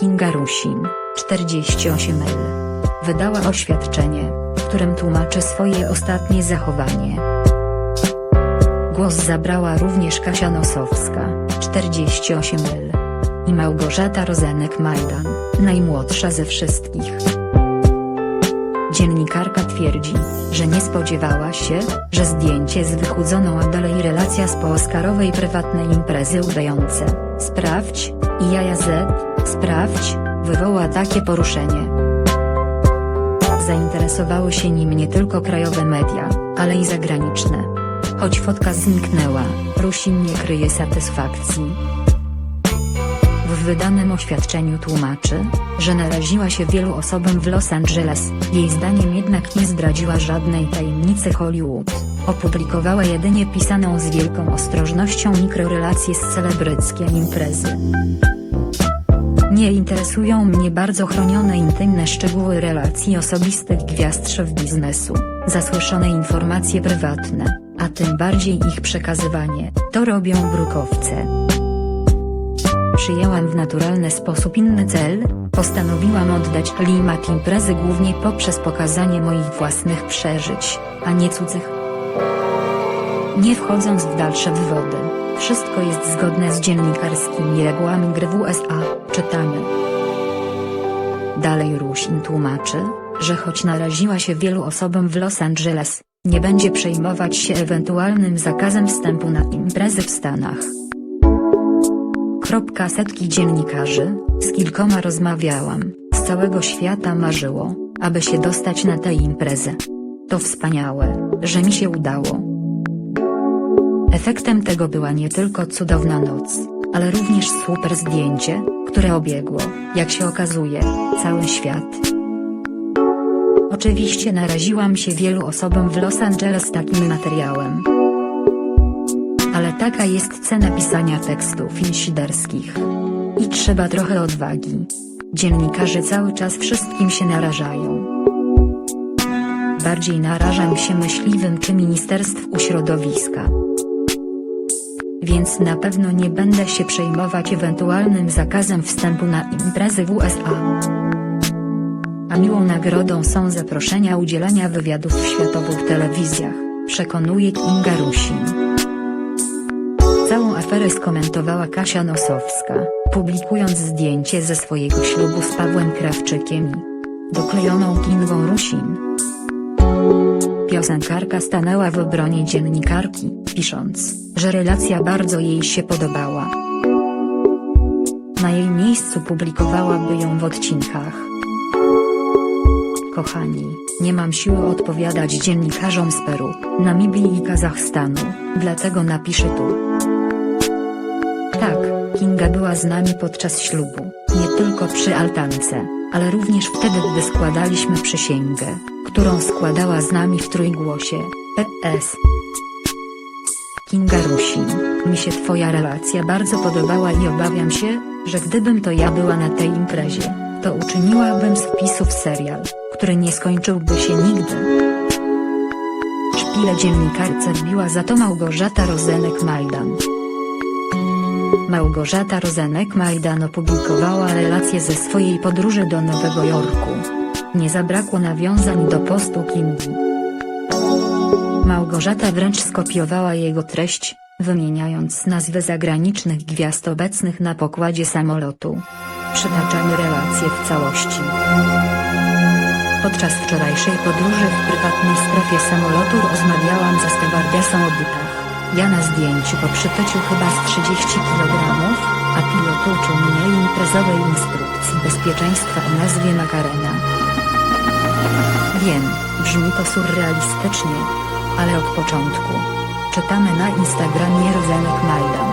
Kinga Rusin, 48 L. Wydała oświadczenie, w którym tłumaczy swoje ostatnie zachowanie. Głos zabrała również Kasia Nosowska, 48 L. I Małgorzata Rozenek-Majdan, najmłodsza ze wszystkich. Dziennikarka twierdzi, że nie spodziewała się, że zdjęcie z wychudzoną a dalej relacja z pooskarowej prywatnej imprezy udające, sprawdź, i jaja Z, sprawdź, wywoła takie poruszenie. Zainteresowały się nim nie tylko krajowe media, ale i zagraniczne. Choć fotka zniknęła, Rusin nie kryje satysfakcji. Wydanym oświadczeniu tłumaczy, że naraziła się wielu osobom w Los Angeles, jej zdaniem jednak nie zdradziła żadnej tajemnicy Hollywood. Opublikowała jedynie pisaną z wielką ostrożnością mikrorelacje z celebryckie imprezy. Nie interesują mnie bardzo chronione intymne szczegóły relacji osobistych gwiazd show biznesu, zasłyszone informacje prywatne, a tym bardziej ich przekazywanie, to robią brukowce. Przyjęłam w naturalny sposób inny cel, postanowiłam oddać klimat imprezy głównie poprzez pokazanie moich własnych przeżyć, a nie cudzych. Nie wchodząc w dalsze wywody, wszystko jest zgodne z dziennikarskimi regułami gry w USA, czytamy. Dalej Rusin tłumaczy, że choć naraziła się wielu osobom w Los Angeles, nie będzie przejmować się ewentualnym zakazem wstępu na imprezy w Stanach. Setki dziennikarzy, z kilkoma rozmawiałam, z całego świata marzyło, aby się dostać na tę imprezę. To wspaniałe, że mi się udało. Efektem tego była nie tylko cudowna noc, ale również super zdjęcie, które obiegło, jak się okazuje, cały świat. Oczywiście naraziłam się wielu osobom w Los Angeles takim materiałem. Ale taka jest cena pisania tekstów insiderskich. I trzeba trochę odwagi. Dziennikarze cały czas wszystkim się narażają. Bardziej narażam się myśliwym czy Ministerstwu Środowiska. Więc na pewno nie będę się przejmować ewentualnym zakazem wstępu na imprezy w USA. A miłą nagrodą są zaproszenia udzielania wywiadów w światowych telewizjach, przekonuje Kinga Rusin. Aferę skomentowała Kasia Nosowska, publikując zdjęcie ze swojego ślubu z Pawłem Krawczykiem i doklejoną Kingą Rusin. Piosenkarka stanęła w obronie dziennikarki, pisząc, że relacja bardzo jej się podobała. Na jej miejscu publikowałaby ją w odcinkach. Kochani, nie mam siły odpowiadać dziennikarzom z Peru, Namibii i Kazachstanu, dlatego napiszę tu. Kinga była z nami podczas ślubu, nie tylko przy altance, ale również wtedy gdy składaliśmy przysięgę, którą składała z nami w trójgłosie, PS. Kinga Rusin, mi się twoja relacja bardzo podobała i obawiam się, że gdybym to ja była na tej imprezie, to uczyniłabym z wpisów serial, który nie skończyłby się nigdy. Szpilę dziennikarce wbiła za to Małgorzata Rozenek-Majdan. Małgorzata Rozenek-Majdan opublikowała relacje ze swojej podróży do Nowego Jorku. Nie zabrakło nawiązań do postu Kingi. Małgorzata wręcz skopiowała jego treść, wymieniając nazwy zagranicznych gwiazd obecnych na pokładzie samolotu. Przytaczamy relacje w całości. Podczas wczorajszej podróży w prywatnej strefie samolotu rozmawiałam ze stewardesą o butach. Ja na zdjęciu po przytyciu chyba z 30 kg, a pilot uczył mnie imprezowej instrukcji bezpieczeństwa o nazwie Makarena. Wiem, brzmi to surrealistycznie. Ale od początku. Czytamy na Instagramie Rozenek Majdan.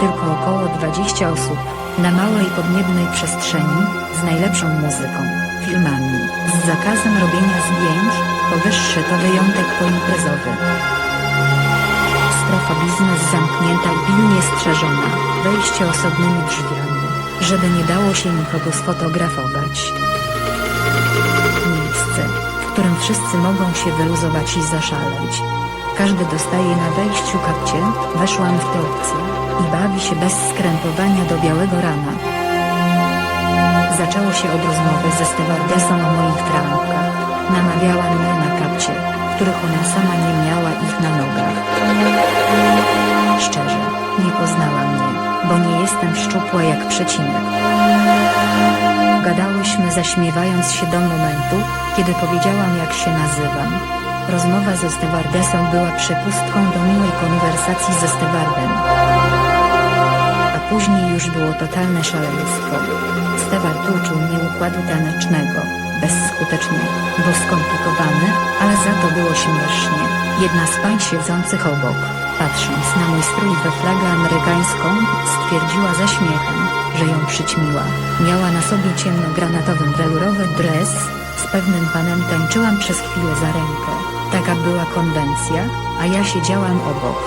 Tylko około 20 osób, na małej podniebnej przestrzeni, z najlepszą muzyką, filmami, z zakazem robienia zdjęć, powyższy to wyjątek poimprezowy. Strefa biznes zamknięta i pilnie strzeżona, wejście osobnymi drzwiami, żeby nie dało się nikogo sfotografować. Miejsce, w którym wszyscy mogą się wyluzować i zaszaleć. Każdy dostaje na wejściu kapcie, weszłam w tę i bawi się bez skrępowania do białego rana. Zaczęło się od rozmowy ze stewardesą o moich trampkach. Namawiała mnie na kapcie, których ona sama nie miała ich na nogach. Szczerze, nie poznała mnie, bo nie jestem szczupła jak przecinek. Gadałyśmy zaśmiewając się do momentu, kiedy powiedziałam jak się nazywam. Rozmowa ze stewardesą była przepustką do miłej konwersacji ze stewardem. A później już było totalne szaleństwo. Steward uczył mnie układu tanecznego, bezskutecznie, bo skomplikowany, ale za to było śmiesznie. Jedna z pań siedzących obok, patrząc na mój strój we flagę amerykańską, stwierdziła ze śmiechem, że ją przyćmiła. Miała na sobie ciemnogranatowy welurowy dres, z pewnym panem tańczyłam przez chwilę za rękę. Taka była konwencja, a ja siedziałam obok.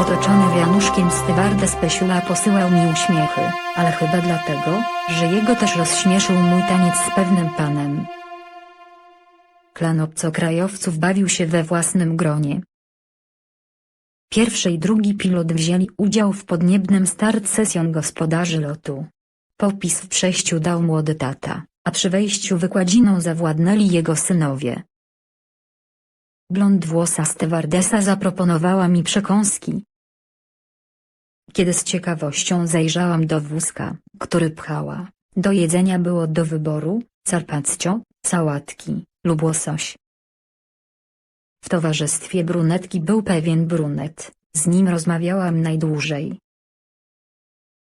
Otoczony wianuszkiem stewardes Pesiula posyłał mi uśmiechy, ale chyba dlatego, że jego też rozśmieszył mój taniec z pewnym panem. Klan obcokrajowców bawił się we własnym gronie. Pierwszy i drugi pilot wzięli udział w podniebnym start sesjon gospodarzy lotu. Popis w przejściu dał młody tata, a przy wejściu wykładziną zawładnęli jego synowie. Blond włosa stewardesa zaproponowała mi przekąski. Kiedy z ciekawością zajrzałam do wózka, który pchała, do jedzenia było do wyboru, carpaccio, sałatki, lub łosoś. W towarzystwie brunetki był pewien brunet, z nim rozmawiałam najdłużej.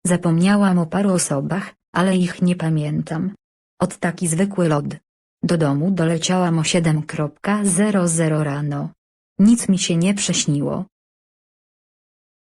Zapomniałam o paru osobach, ale ich nie pamiętam. Od taki zwykły lod. Do domu doleciałam o 7.00 rano. Nic mi się nie prześniło,